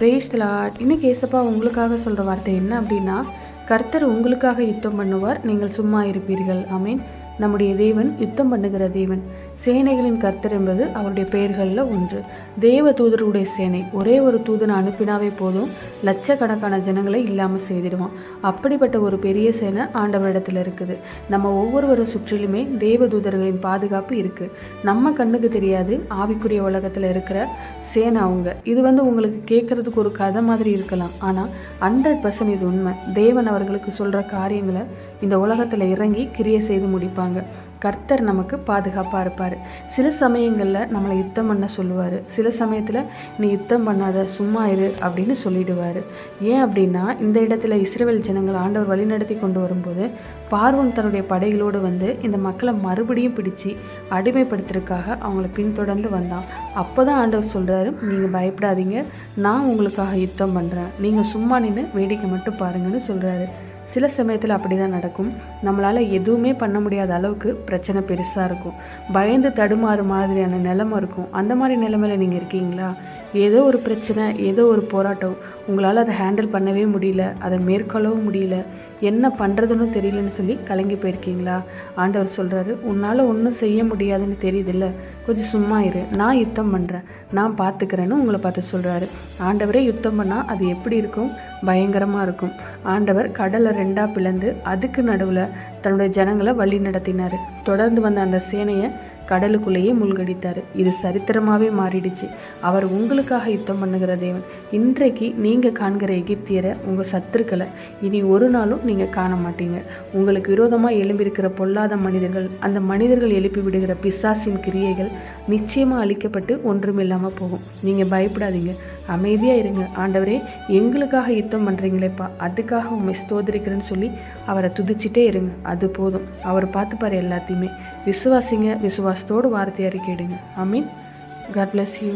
Brace lot இன்னைக்கு ஏசப்பா உங்களுக்காக சொல்கிற வார்த்தை என்ன அப்படின்னா கர்த்தர் உங்களுக்காக யுத்தம் பண்ணுவார் நீங்கள் சும்மா இருப்பீர்கள். ஆமீன். நம்முடைய தேவன் யுத்தம் பண்ணுகிற தேவன். சேனைகளின் கர்த்தர் என்பது அவருடைய பெயர்களில் ஒன்று. தேவ தூதருடைய சேனை. ஒரே ஒரு தூதனை அனுப்பினாவே போதும். லட்சக்கணக்கான ஜனங்களை இல்லாமல் செய்திடுவான். அப்படிப்பட்ட ஒரு பெரிய சேனை ஆண்டவரிடத்தில் இருக்குது. நம்ம ஒவ்வொருவரை சுற்றிலுமே தேவ தூதர்களின் பாதுகாப்பு இருக்குது நம்ம கண்ணுக்கு தெரியாது. ஆவிக்குரிய உலகத்தில் இருக்கிற சேனை அவங்க. இது வந்து உங்களுக்கு கேட்குறதுக்கு ஒரு கதை மாதிரி இருக்கலாம். ஆனால் ஹண்ட்ரட் பர்சன்ட் இது உண்மை. தேவன் அவர்களுக்கு சொல்கிற காரியங்களை இந்த உலகத்தில் இறங்கி கிரியை செய்து முடிப்பாங்க. கர்த்தர் நமக்கு பாதுகாப்பாக இருப்பார். சில சமயங்களில் நம்மளை யுத்தம் பண்ண சொல்லுவார். சில சமயத்தில் நீ யுத்தம் பண்ணாத சும்மா இரு அப்படின்னு சொல்லிடுவார். ஏன் அப்படின்னா இந்த இடத்துல இஸ்ரேல் ஜனங்கள் ஆண்டவர் வழிநடத்தி கொண்டு வரும்போது பார்வன் தன்னுடைய படைகளோடு வந்து இந்த மக்களை மறுபடியும் பிடிச்சு அடிமைப்படுத்துறதுக்காக அவங்கள பின்தொடர்ந்து வந்தான். அப்போ தான் ஆண்டவர் சொல்கிறாரு நீங்கள் பயப்படாதீங்க. நான் உங்களுக்காக யுத்தம் பண்ணுறேன் நீங்கள் சும்மா நின்று வேடிக்கை மட்டும் பாருங்கன்னு சொல்கிறாரு சில சமயத்தில் அப்படி தான் நடக்கும். நம்மளால் எதுவுமே பண்ண முடியாத அளவுக்கு பிரச்சனை பெருசாக இருக்கும். பயந்து தடுமாறு மாதிரியான நிலமை இருக்கும். அந்த மாதிரி நிலமையில நீங்கள் இருக்கீங்களா? ஏதோ ஒரு பிரச்சனை ஏதோ ஒரு போராட்டம். உங்களால் அதை ஹேண்டில் பண்ணவே முடியல. அதை மேற்கொள்ளவும் முடியல. என்ன பண்ணுறதுன்னு தெரியலன்னு சொல்லி கலங்கி போயிருக்கீங்களா? ஆண்டவர் சொல்கிறாரு உன்னால் ஒன்றும் செய்ய முடியாதுன்னு தெரியுதில்ல. கொஞ்சம் சும்மா இரு. நான் யுத்தம் பண்ணுறேன் நான் பார்த்துக்கிறேன்னு உங்களை பார்த்து சொல்கிறாரு ஆண்டவரே யுத்தம் பண்ணால் அது எப்படி இருக்கும்? பயங்கரமாக இருக்கும். ஆண்டவர் கடலை ரெண்டாக பிளந்து அதுக்கு நடுவில் தன்னுடைய ஜனங்களை வழி நடத்தினார். தொடர்ந்து வந்த அந்த சேனையை கடலுக்குள்ளேயே மூழ்கடித்தார். இது சரித்திரமாகவே மாறிடுச்சு. அவர் உங்களுக்காக யுத்தம் பண்ணுகிற தேவன். இன்றைக்கு நீங்கள் காண்கிற எகிப்தியரை உங்கள் சத்துருக்களை இனி ஒரு நாளும் நீங்கள் காண மாட்டீங்க. உங்களுக்கு விரோதமாக எழும்பியிருக்கிற பொல்லாத மனிதர்கள் அந்த மனிதர்கள் எழுப்பி விடுகிற பிசாசின் கிரியைகள் நிச்சயமாக அழிக்கப்பட்டு ஒன்றுமில்லாமல் போகும். நீங்கள் பயப்படாதீங்க. அமைதியாக இருங்க. ஆண்டவரே எங்களுக்காக யுத்தம் பண்ணுறீங்களேப்பா அதுக்காக உண்மை ஸ்தோதரிக்கிறேன்னு சொல்லி அவரை துதிச்சிட்டே இருங்க. அது போதும். அவர் பார்த்துப்பார் எல்லாத்தையுமே. விசுவாசிங்க. விசுவாசத்தோடு வார்த்தை அறிக்கையிடுங்க. I mean God bless you